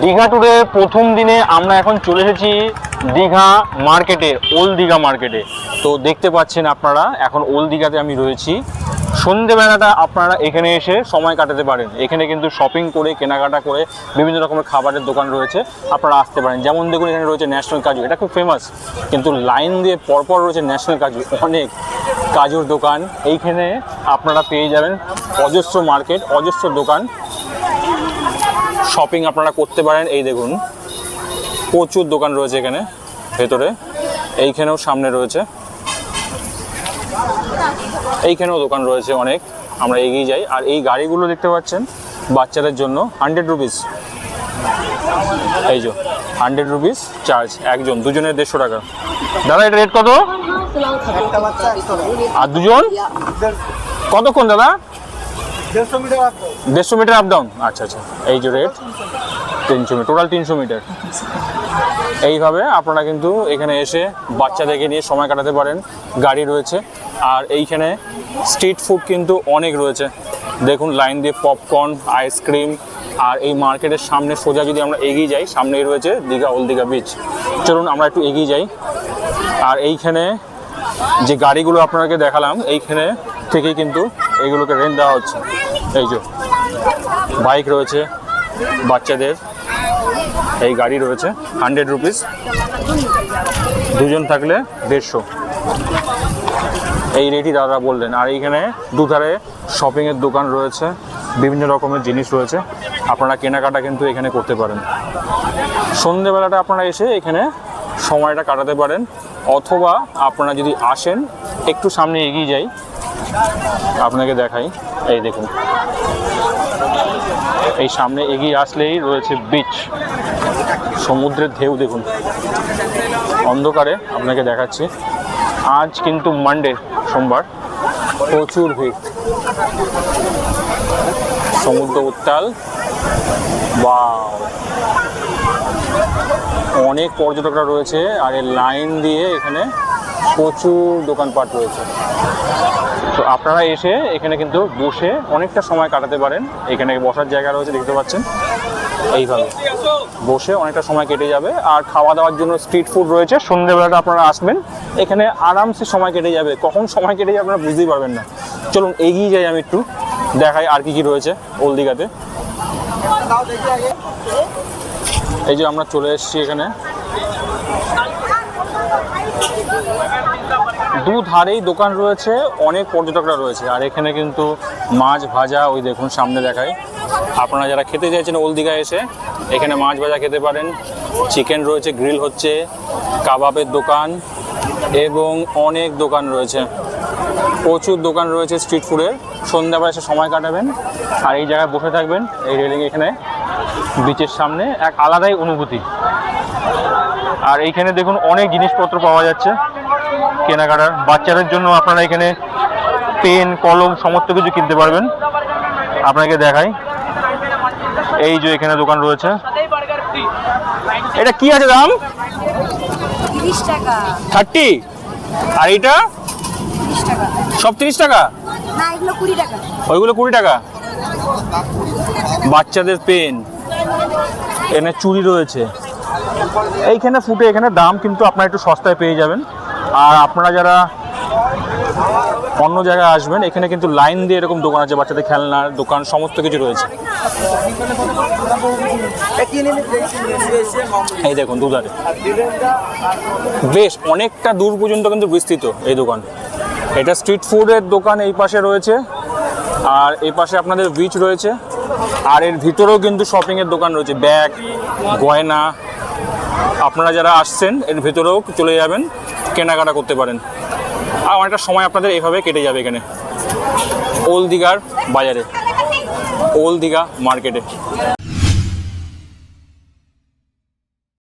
দীঘা ট্যুরে প্রথম দিনে আমরা এখন চলে এসেছি দীঘা মার্কেটে ওল্ড দীঘা মার্কেটে তো দেখতে পাচ্ছেন আপনারা, এখন ওল্ড দীঘাতে আমি রয়েছি। সন্ধেবেলাটা আপনারা এখানে এসে সময় কাটাতে পারেন। এখানে কিন্তু শপিং করে, কেনাকাটা করে, বিভিন্ন রকমের খাবারের দোকান রয়েছে। আপনারা আসতে পারেন। যেমন দেখুন, এখানে রয়েছে ন্যাশনাল কাজু এটা খুব ফেমাস কিন্তু লাইন দিয়ে পরপর রয়েছে ন্যাশনাল কাজু অনেক কাজুর দোকান। এইখানে আপনারা পেয়ে যাবেন অজস্র মার্কেট অজস্র দোকান। শপিং আপনারা করতে পারেন। এই দেখুন প্রচুর দোকান রয়েছে এখানে ভেতরে। এইখানেও সামনে রয়েছে। এইখানেও দোকান রয়েছে অনেক। আমরা এগিয়ে যাই। আর এই গাড়িগুলো দেখতে পাচ্ছেন বাচ্চাদের জন্য হান্ড্রেড রুপিস এই যে হান্ড্রেড রুপিস চার্জ একজন দুজনের দেড়শো টাকা। দাদা এটা রেট কত? আর দুজন? কতক্ষণ দাদা? দেড়শো মিটার আপ ডাউন আচ্ছা আচ্ছা। এই যে রেট তিনশো মিটার টোটাল তিনশো মিটার। এইভাবে আপনারা কিন্তু এখানে এসে বাচ্চাদেরকে নিয়ে সময় কাটাতে পারেন। গাড়ি রয়েছে। আর এইখানে স্ট্রিট ফুড কিন্তু অনেক রয়েছে। দেখুন লাইন দিয়ে পপকর্ন আইসক্রিম আর এই মার্কেটের সামনে সোজা যদি আমরা এগিয়ে যাই, সামনেই রয়েছে দীঘা ওল দীঘা বিচ চলুন, আমরা একটু এগিয়ে যাই। আর এইখানে যে গাড়িগুলো আপনাকে দেখালাম, এইখানে থেকেই কিন্তু এইগুলোকে রেন্ট দেওয়া হচ্ছে। এই যে বাইক রয়েছে বাচ্চাদের। এই গাড়ি রয়েছে হান্ড্রেড রুপিস দুজন থাকলে দেড়শো। এই রেটই দাদা বললেন। আর এইখানে দুধারে শপিংয়ের দোকান রয়েছে, বিভিন্ন রকমের জিনিস রয়েছে। আপনারা কেনাকাটা কিন্তু এখানে করতে পারেন। সন্ধেবেলাটা আপনারা এসে এখানে সময়টা কাটাতে পারেন। অথবা আপনারা যদি আসেন, একটু সামনে এগিয়ে যাই আপনাকে দেখাই। এই দেখুন। এই সামনে এগিয়ে আসলেই রয়েছে বিচ সমুদ্রের ঢেউ দেখুন। অন্ধকারে আপনাকে দেখাচ্ছি। আজ কিন্তু মানডে সোমবার। প্রচুর ভিড়। সমুদ্র উত্তাল। বা অনেক পর্যটকরা রয়েছে। আর এই লাইন দিয়ে এখানে প্রচুর দোকানপাট রয়েছে। তো আপনারা এসে এখানে কিন্তু বসে অনেকটা সময় কাটাতে পারেন। এখানে বসার জায়গা রয়েছে, দেখতে পাচ্ছেন। এইভাবে বসে অনেকটা সময় কেটে যাবে। আর খাওয়া দাওয়ার জন্য স্ট্রিট ফুড রয়েছে। সন্ধ্যেবেলাটা আপনারা আসবেন। এখানে আরামসে সময় কেটে যাবে। কখন সময় কেটে যাবে আপনারা বুঝতেই পারবেন না। চলুন, এগিয়ে যাই আমি একটু। দেখাই আর কি কি রয়েছে ওল দীঘাতে তাও দেখি আগে এই যে আমরা চলে এসেছি এখানে। দু ধারেই দোকান রয়েছে, অনেক পর্যটকরা রয়েছে। আর এখানে কিন্তু মাছ ভাজা, ওই দেখুন সামনে দেখায়। আপনারা যারা খেতে চাইছেন ওল দীঘায় এসে, এখানে মাছ ভাজা খেতে পারেন। চিকেন রয়েছে, গ্রিল হচ্ছে, কাবাবের দোকান এবং অনেক দোকান রয়েছে। প্রচুর দোকান রয়েছে স্ট্রিট ফুডের সন্ধ্যাবেলা এসে সময় কাটাবেন। আর এই জায়গায় বসে থাকবেন, এই রেলিং এখানে বিচের সামনে, এক আলাদাই অনুভূতি। আর এইখানে দেখুন অনেক জিনিসপত্র পাওয়া যাচ্ছে। কেনাকাটার বাচ্চাদের জন্য আপনারা এখানে পেন কলম সমস্ত কিছু কিনতে পারবেন। আপনাকে দেখাই। এই যে এখানে দোকান রয়েছে। এটা কি আছে দাম? থার্টি আর এইটা? সব তিরিশ টাকা। ওইগুলো কুড়ি টাকা? বাচ্চাদের পেন। এখানে চুড়ি রয়েছে। এইখানে ফুটে এখানে দাম কিন্তু আপনারা একটু সস্তায় পেয়ে যাবেন। আর আপনারা যারা অন্য জায়গায় আসবেন, এখানে কিন্তু লাইন দিয়ে এরকম দোকান আছে, বাচ্চাদের খেলনার দোকান, সমস্ত কিছু রয়েছে। এই দেখুন, দুধারে। বেশ, অনেকটা দূর পর্যন্ত কিন্তু বিস্তৃত এই দোকান। এটা স্ট্রিট ফুডের দোকান এই পাশে রয়েছে, আর এই পাশে আপনাদের বিচ রয়েছে, আর এর ভিতরেও কিন্তু শপিংয়ের দোকান রয়েছে। ব্যাগ, গয়না, আপনারা যারা আসছেন, এর ভেতরেও চলে যাবেন। কেনাকাটা করতে পারেন। আর অনেকটা সময় আপনাদের এইভাবে কেটে যাবে এখানে। ওল্ড দীঘার বাজারে। ওল্ড দীঘা মার্কেটে।